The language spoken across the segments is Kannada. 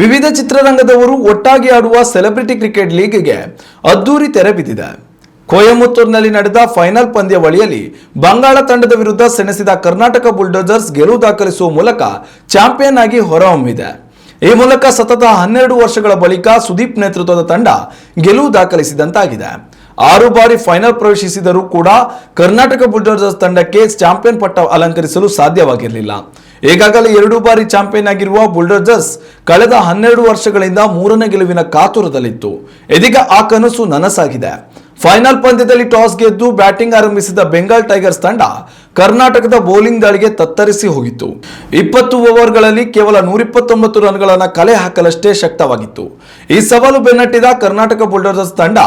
ವಿವಿಧ ಚಿತ್ರರಂಗದವರು ಒಟ್ಟಾಗಿ ಆಡುವ ಸೆಲೆಬ್ರಿಟಿ ಕ್ರಿಕೆಟ್ ಲೀಗ್ಗೆ ಅದ್ದೂರಿ ತೆರೆ ಬಿದ್ದಿದೆ. ಕೊಯಮತ್ತೂರಿನಲ್ಲಿ ನಡೆದ ಫೈನಲ್ ಪಂದ್ಯಾವಳಿಯಲ್ಲಿ ಬಂಗಾಳ ತಂಡದ ವಿರುದ್ಧ ಸೆಣಸಿದ ಕರ್ನಾಟಕ ಬುಲ್ಡೋಜರ್ಸ್ ಗೆಲುವು ದಾಖಲಿಸುವ ಮೂಲಕ ಚಾಂಪಿಯನ್ ಆಗಿ ಹೊರಹೊಮ್ಮಿದೆ. ಈ ಮೂಲಕ ಸತತ ಹನ್ನೆರಡು ವರ್ಷಗಳ ಬಳಿಕ ಸುದೀಪ್ ನೇತೃತ್ವದ ತಂಡ ಗೆಲುವು ದಾಖಲಿಸಿದಂತಾಗಿದೆ. ಆರು ಬಾರಿ ಫೈನಲ್ ಪ್ರವೇಶಿಸಿದರೂ ಕೂಡ ಕರ್ನಾಟಕ ಬುಲ್ಡೋಜರ್ಸ್ ತಂಡಕ್ಕೆ ಚಾಂಪಿಯನ್ ಪಟ್ಟ ಅಲಂಕರಿಸಲು ಸಾಧ್ಯವಾಗಿರಲಿಲ್ಲ. ಈಗಾಗಲೇ ಎರಡು ಬಾರಿ ಚಾಂಪಿಯನ್ ಆಗಿರುವ ಬುಲ್ಡೋಜರ್ಸ್ ಕಳೆದ ಹನ್ನೆರಡು ವರ್ಷಗಳಿಂದ ಮೂರನೇ ಗೆಲುವಿನ ಕಾತುರದಲ್ಲಿತ್ತು. ಇದೀಗ ಆ ಕನಸು ನನಸಾಗಿದೆ. ಫೈನಲ್ ಪಂದ್ಯದಲ್ಲಿ ಟಾಸ್ ಗೆದ್ದು ಬ್ಯಾಟಿಂಗ್ ಆರಂಭಿಸಿದ ಬೆಂಗಾಲ್ ಟೈಗರ್ಸ್ ತಂಡ ಕರ್ನಾಟಕದ ಬೌಲಿಂಗ್ ದಾಳಿಗೆ ತತ್ತರಿಸಿ ಹೋಗಿತ್ತು. ಇಪ್ಪತ್ತು ಓವರ್ಗಳಲ್ಲಿ ಕೇವಲ ನೂರಿಪ್ಪತ್ತೊಂಬತ್ತು ರನ್ಗಳನ್ನು ಕಲೆ ಹಾಕಲಷ್ಟೇ ಶಕ್ತವಾಗಿತ್ತು. ಈ ಸವಾಲು ಬೆನ್ನಟ್ಟಿದ ಕರ್ನಾಟಕ ಬುಲ್ಡೋಜರ್ಸ್ ತಂಡ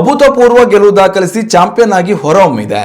ಅಭೂತಪೂರ್ವ ಗೆಲುವು ದಾಖಲಿಸಿ ಚಾಂಪಿಯನ್ ಆಗಿ ಹೊರಹೊಮ್ಮಿದೆ.